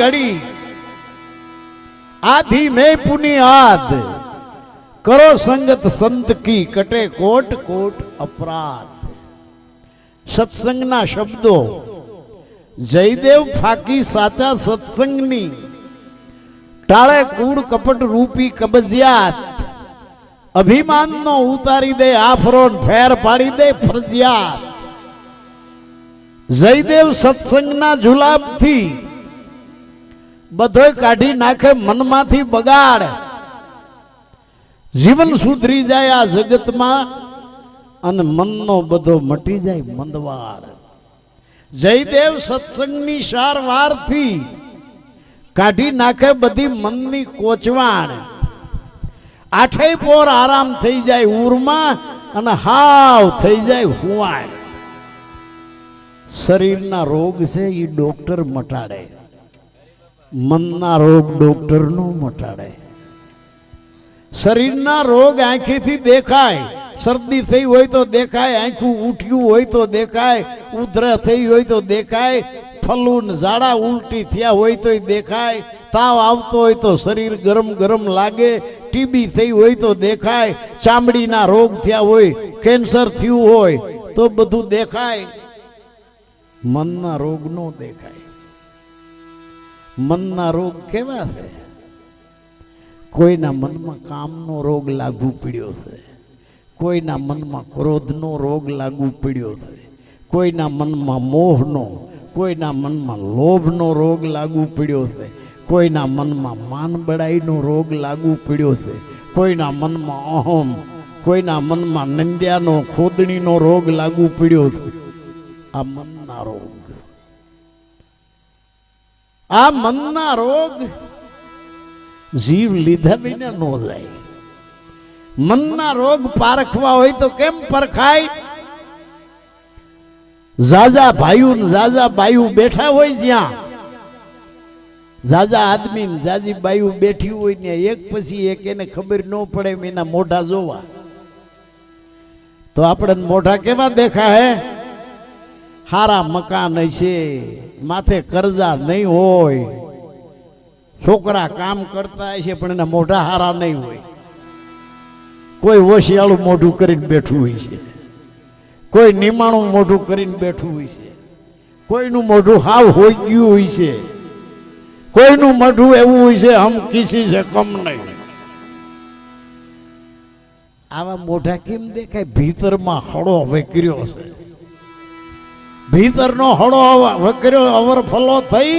ઘડી આધી મેં પુની આદ. કરો સંગત સંત કી કટે કોટ કોટ અપરાધ. સત્સંગના શબ્દો. જયદેવ ફાકી સાચા સત્સંગની. ટાળે કૂડ કપટ રૂપી કબજિયાત. અભિમાનનો ઉતારી દે આફરોન, ફેર પાડી દે ફરજિયાત. જયદેવ સત્સંગના જુલાબથી બધોય કાઢી નાખે મનમાંથી બગાડ. જીવન સુધરી જાય આ જગતમાં અને મનનો બધો મટી જાય મંદવાડ. જયદેવ સત્સંગની સારવારથી કાઢી નાખે બધી મનની કોચવાણ. આઠેય પોર આરામ થઈ જાય ઉરમાં અને હાવ થઈ જાય હુવાણ શરીરના રોગ છે એ ડોક્ટર મટાડે. મનના રોગ ડોક્ટર નો મટાડે. શરીરના રોગ આંખીથી દેખાય. શરદી થઈ હોય તો દેખાય, આંખું ઉઠ્યું હોય તો દેખાય, ઉધર થઈ હોય તો દેખાય, ફલૂન ઝાડા ઉલટી થયા હોય તો દેખાય, તાવ આવતો હોય તો શરીર ગરમ ગરમ લાગે, ટીબી થઈ હોય તો દેખાય, ચામડીના રોગ થયા હોય, કેન્સર થયું હોય તો બધું દેખાય. મનના રોગ નો દેખાય. મનના રોગ કેવા છે? કોઈના મનમાં કામનો રોગ લાગુ પડ્યો છે. કોઈના મનમાં ક્રોધનો રોગ લાગુ પડ્યો છે. કોઈના મનમાં મોહનો, કોઈના મનમાં લોભનો રોગ લાગુ પડ્યો છે. કોઈના મનમાં માનબડાઈનો રોગ લાગુ પડ્યો છે. કોઈના મનમાં અહમ, કોઈના મનમાં નંદ્યાનો, ખોદણીનો રોગ લાગુ પડ્યો છે. આ મનના રોગ. આ મનના રોગ જીવ લીધા વિના ન જાય. મનના રોગ પારખવા હોય તો કેમ પરખાય? ઝાઝા ભાઈઓ ઝાઝા બાયુ બેઠા હોય જ્યાં. ઝાઝા આદમી ઝાઝી બાયુ બેઠી હોય ને એક પછી એક એને ખબર ન પડે એના મોઢા જોવા. તો આપણે મોઢા કેવા દેખા હે હારા મકાન હશે માથે કરજા નહીં હોય. છોકરા કામ કરતા હશે, પણ એના મોઢા હારા નહીં હોય. કોઈ ઓશિયાળું મોઢું કરીને બેઠું હોય છે. કોઈ નિમાણું મોઢું કરીને બેઠું હોય છે. કોઈનું મોઢું હાવ હોઈ ગયું હોય છે. કોઈનું મોઢું એવું હોય છે, હમ કિસી છે, કમ નહીં. આવા મોઢા કેમ દેખાય? ભીતરમાં હળો વેકર્યો છે. ભીતરનો હળો વકર્યો અવરફલો થઈ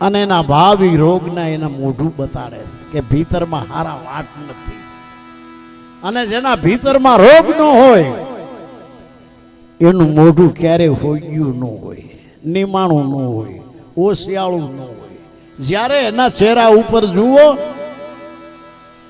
અને એના ભાવિ રોગના એના મોઢું બતાડે કે ભીતરમાં હારા વાટ નથી. અને જેના ભીતરમાં રોગ ન હોય, એનું મોઢું ક્યારે હોગ્યું ન હોય, નિમાણું ન હોય, ઓશિયાળું ન હોય. જ્યારે એના ચહેરા ઉપર જુઓ,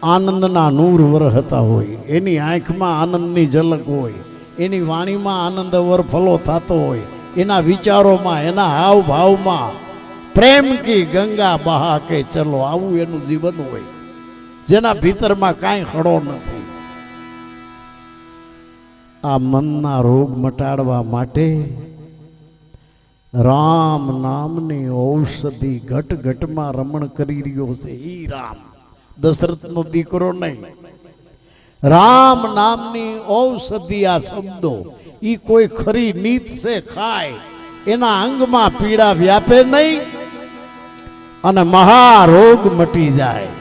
આનંદના નૂર વરહતા હોય, એની આંખમાં આનંદની ઝલક હોય. એની વાણીમાં આનંદ અવરફલો થતો હોય. એના વિચારોમાં, એના હાવભાવમાં પ્રેમ કી ગંગા બહા કે ચલો, આવું એનું જીવન હોય. જેના ભીતરમાં કાંઈ ખડો નથી આ મનના રોગ મટાડવા માટે રામ નામની ઔષધિ ઘટ ઘટમાં રમણ કરી રહ્યો છે. ઈ રામ. દશરથનો દીકરો નહીં. રામ નામની ઔષધિ આ શબ્દો એ કોઈ ખરી નીત છે ખાય, એના અંગમાં પીડા વ્યાપે નહીં અને મહારોગ મટી જાય.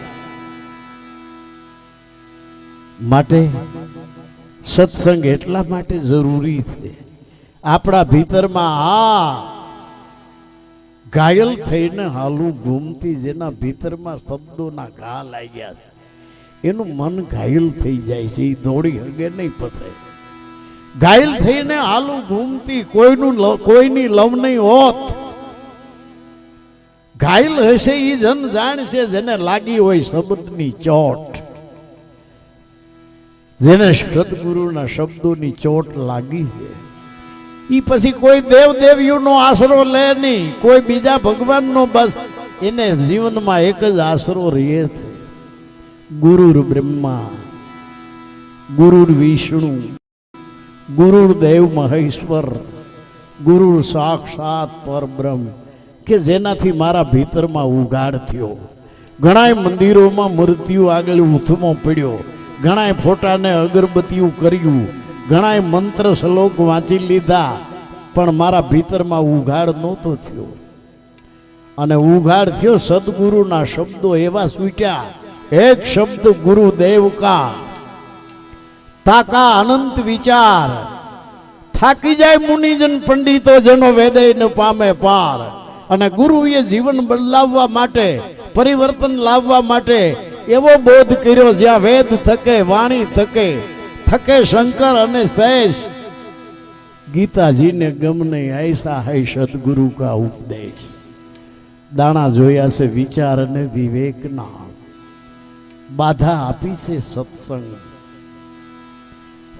માટે સત્સંગ એટલા માટે જરૂરી છે. આપણા ભીતરમાં આ ઘાયલ થઈને હાલું ઘૂમતી જેના ભીતરમાં શબ્દોના ઘા લાગ્યા છે. એનું મન ઘાયલ થઈ જાય છે એ દોડી હગે નહીં પતે. ઘાયલ થઈને આલુ ઘૂમતી કોઈનું કોઈની લવ નહીં હોત. ઘાયલ હશે એ જન જાણશે જેને લાગી હોય શબ્દની ચોટ. જેને સદગુરુના શબ્દોની ચોટ લાગી છે. ઈ પછી કોઈ દેવ દેવીઓનો આશરો લે નહીં, કોઈ બીજા ભગવાનનો બસ, એને જીવનમાં એક જ આશરો રહે છે. ગુરુર બ્રહ્મા, ગુરુર વિષ્ણુ, ગુરુર દેવ મહેશ્વર, ગુરુર સાક્ષાત પરબ્રહ્મ, કે જેનાથી મારા ભીતરમાં ઉગાડ થયો. ઘણાય મંદિરોમાં મૂર્તિઓ આગળ ઉથમો પડ્યો. ઘણાય ફોટાને અગરબત્તીઓ કર્યું. ઘણાય મંત્ર શ્લોક વાંચી લીધા, પણ મારા ભીતરમાં ઉઘાડ નહોતો થયો. અને ઉઘાડ થયો, સદગુરુના શબ્દો એવા સૂટ્યા એક શબ્દ ગુરુદેવ કા તાકા અનંત વિચાર થાકી જાય મુનિજન પંડિતો જેનો વેદય ન પામે પાર અને ગુરુએ જીવન બદલાવવા માટે પરિવર્તન લાવવા માટે એવો બોધ કર્યો જ્યાં વેદ થકે વાણી થકે થકે શંકર અને શેષ ગીતાજીને ગમને ऐसा है સદગુરુ કા ઉપદેશ દાણા જોયા છે વિચાર અને વિવેકના બાધા આપી છે સત્સંગ.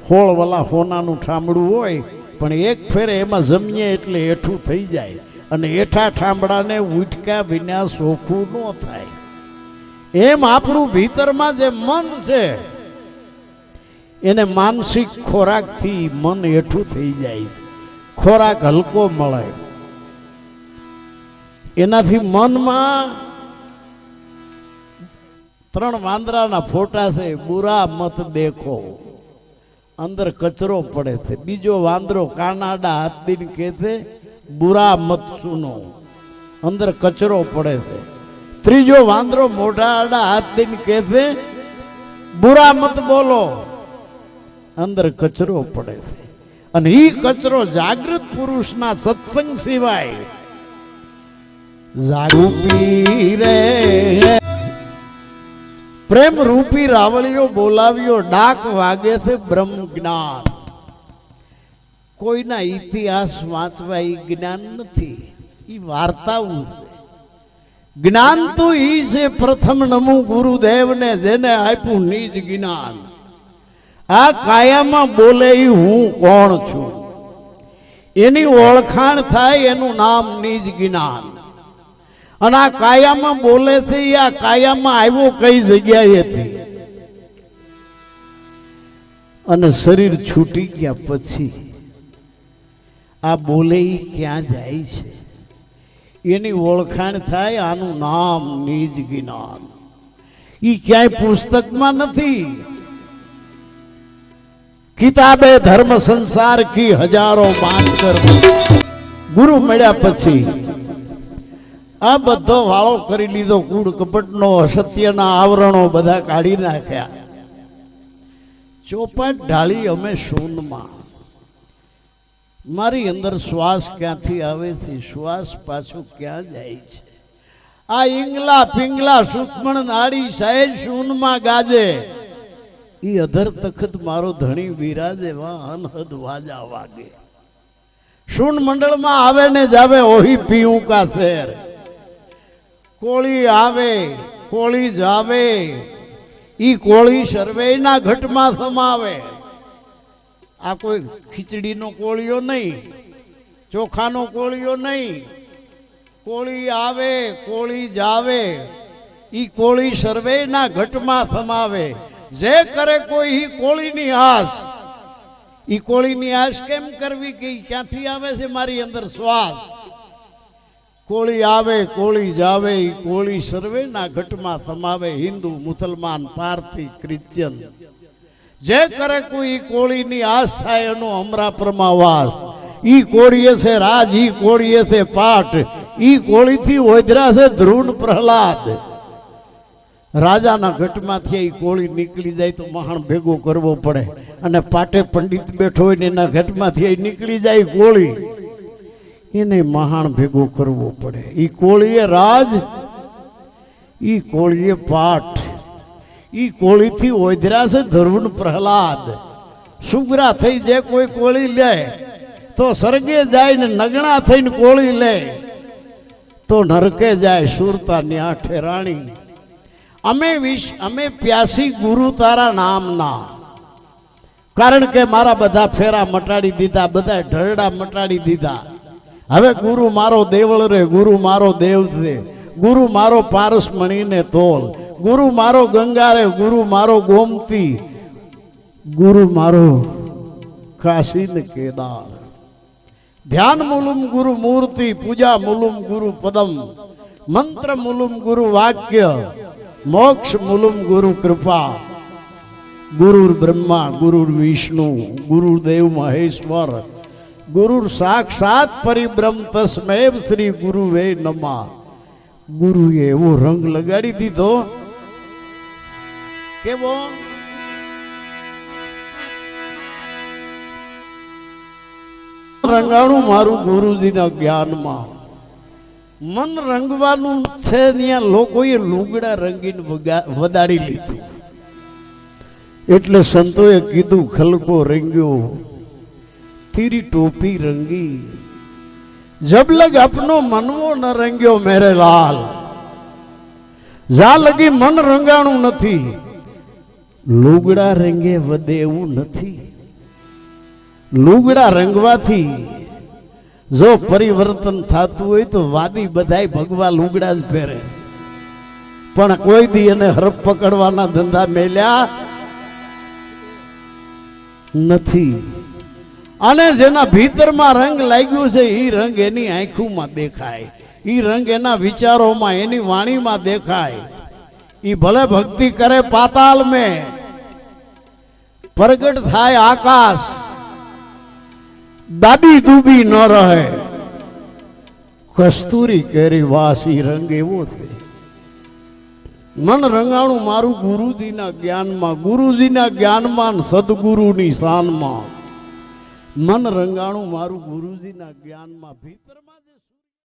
હોળવાલા હોનાનું ઠામડું હોય, પણ એક ફેરે એમાં જમીએ એટલે એઠું થઈ જાય. અને એઠા ઠામડાને ઉઠકા વિના સોખું ન થાય. એમ આપણું ભીતરમાં જે મન છે, એને માનસિક ખોરાકથી મન એઠું થઈ જાય ખોરાક હલકો મળે. એનાથી મનમાં ત્રણ વાંદરાના ફોટા છે, બુરા મત દેખો. અંદર કચરો પડે છે. બીજો વાંદરો કાનાડા હાથીને કહે છે, બુરા મત સુનો. અંદર કચરો પડે છે. ત્રીજો વાંદરો મોઢા આડા હાથ કહે છે, બુરા મત બોલો. અંદર કચરો પડે છે. અને એ કચરો જાગૃત પુરુષના સત્સંગ સિવાય જાગૃતિ રે પ્રેમ રૂપી રાવળીઓ બોલાવ્યો ડાક વાગે છે બ્રહ્મ જ્ઞાન. કોઈના ઇતિહાસ વાંચવા એ જ્ઞાન નથી એ વાર્તાઓ છે. જ્ઞાન તો એ છે પ્રથમ નમું ગુરુદેવને જેને આપ્યું નિજ જ્ઞાન. આ કાયામાં બોલે હું કોણ છું? એની ઓળખાણ થાય એનું નામ નિજ જ્ઞાન. અને આ કાયામાં બોલે છે આ કાયામાં આવ્યો કઈ જગ્યાએથી અને શરીર છૂટી ગયા પછી આ બોલે ક્યાં જાય છે? એની ઓળખાણ થાય આનું નામ નિજ જ્ઞાન. એ ક્યાંય પુસ્તકમાં નથી. કિતાબે ધર્મ સંસાર કી હજારો બાંચ કર ગુરુ મળ્યા પછી આ બધો વાળો કરી લીધો કૂડ કપટનો અસત્યના આવરણો બધા કાઢી નાખ્યા. ચોપાટ ઢાળી અમે શૂનમાં મારી અંદર શ્વાસ ક્યાંથી આવે છે? શ્વાસ પાછો ક્યાં જાય છે? આ ઈંગલા પિંગલા સુક્ષ્મણ નાડી સહેજ શૂનમાં ગાજે. એ અધર તખત મારો ધણી બિરાજે વા અનહદ વાજા વાગે. શૂન મંડળમાં આવે ને જાવે ઓહી પીવું કા શેર. કોળી આવે, કોળી જાવે ઈ કોળી સર્વેના ઘટમાં સમાવે. આ કોઈ ખીચડીનો કોળિયો નહીં, ચોખાનો કોળિયો નહીં. કોળી આવે, કોળી જાવે ઈ કોળી સર્વેના ઘટમાં સમાવે. જે કરે કોઈ ઈ કોળીની આસ. ઈ કોળીની આશ કેમ કરવી કે ક્યાંથી આવે છે મારી અંદર શ્વાસ? કોળી આવે, કોળી જાવે કોળી સર્વેના ઘટમાં સમાવે, હિન્દુ, મુસલમાન પારથી ક્રિશ્ચિયન જે કરે કોઈ કોળીની આસ્થા એનો અમરાપરમાં વાસ. ઈ કોળીએ છે રાજ, ઈ કોળીએ છે પાઠ. ઈ કોળીથી ઓધરા છે ધ્રુણ પ્રહલાદ. રાજાના ઘટમાંથી એ કોળી નીકળી જાય તો મહાણ ભેગો કરવો પડે. અને પાટે પંડિત બેઠો હોય ને એના ઘટમાંથી નીકળી જાય કોળી. એને મહાણ ભેગું કરવું પડે. એ કોળીએ રાજ એ કોળીએ પાઠ. એ કોળીથી ઓધરા છે ધરુણ પ્રહલાદ. સુગરા થઈ જે કોઈ કોળી લે, તો સ્વર્ગે જાય ને નગણા થઈને કોળી લે. તો નરકે જાય સુરતાની આઠે રાણી. અમે વિશ, અમે પ્યાસી ગુરુ તારા નામના. કારણ કે મારા બધા ફેરા મટાડી દીધા બધા ઢરડા મટાડી દીધા. હવે ગુરુ મારો દેવળ રે, ગુરુ મારો દેવ રે. ગુરુ મારો પારસ મણીને તોલ. ગુરુ મારો ગંગા રે, ગુરુ મારો ગોમતી. ગુરુ મારો કાશી ને કેદાર. ધ્યાન મુલુમ ગુરુ મૂર્તિ, પૂજા મુલુમ ગુરુ પદમ. મંત્ર મુલુમ ગુરુ વાક્ય, મોક્ષ મુલુમ ગુરુ કૃપા. ગુરુર બ્રહ્મા, ગુરુર વિષ્ણુ ગુરુદેવ મહેશ્વર. ગુરુર સાક્ષાત પરિબ્રહ્મ તસ્મૈવ શ્રી ગુરુવે નમા. ગુરુએ એવો રંગ લગાડી દીધો. કેવો? રંગાણું મારું ગુરુજીના જ્ઞાનમાં. મન રંગવાનું છે ત્યાં લોકોએ લુગડા રંગીને વધારી લીધું. એટલે સંતોએ કીધું, ખલકો રંગ્યો તેરી ટોપી રંગી. જબ લગ અપનો મનવો ન રંગ્યો મેરે લાલ. જા લગી મન રંગાણું નથી. લુગડા રંગે વધે એવું નથી. લુગડા રંગવાથી જો પરિવર્તન થતું હોય તો વાદી બધાય ભગવા લુગડા જ પહેરે. પણ કોઈ દી એને હરફ પકડવાના ધંધા મેલ્યા નથી. અને જેના ભીતરમાં રંગ લાગ્યો છે એ રંગ એની આંખોમાં દેખાય. એ રંગ એના વિચારોમાં, એની વાણીમાં દેખાય. એ ભલે ભક્તિ કરે પાતાલ મેં, પ્રગટ થાય આકાશ. દાબી દુબી ન રહે. કસ્તુરી કેરી વાસ એ રંગ એવો છે. મન રંગાણું મારું ગુરુજીના જ્ઞાનમાં ગુરુજીના જ્ઞાનમાં સદગુરુની શાનમાં. મન રંગાણું મારું ગુરુજીના જ્ઞાનમાં ભીતરમાં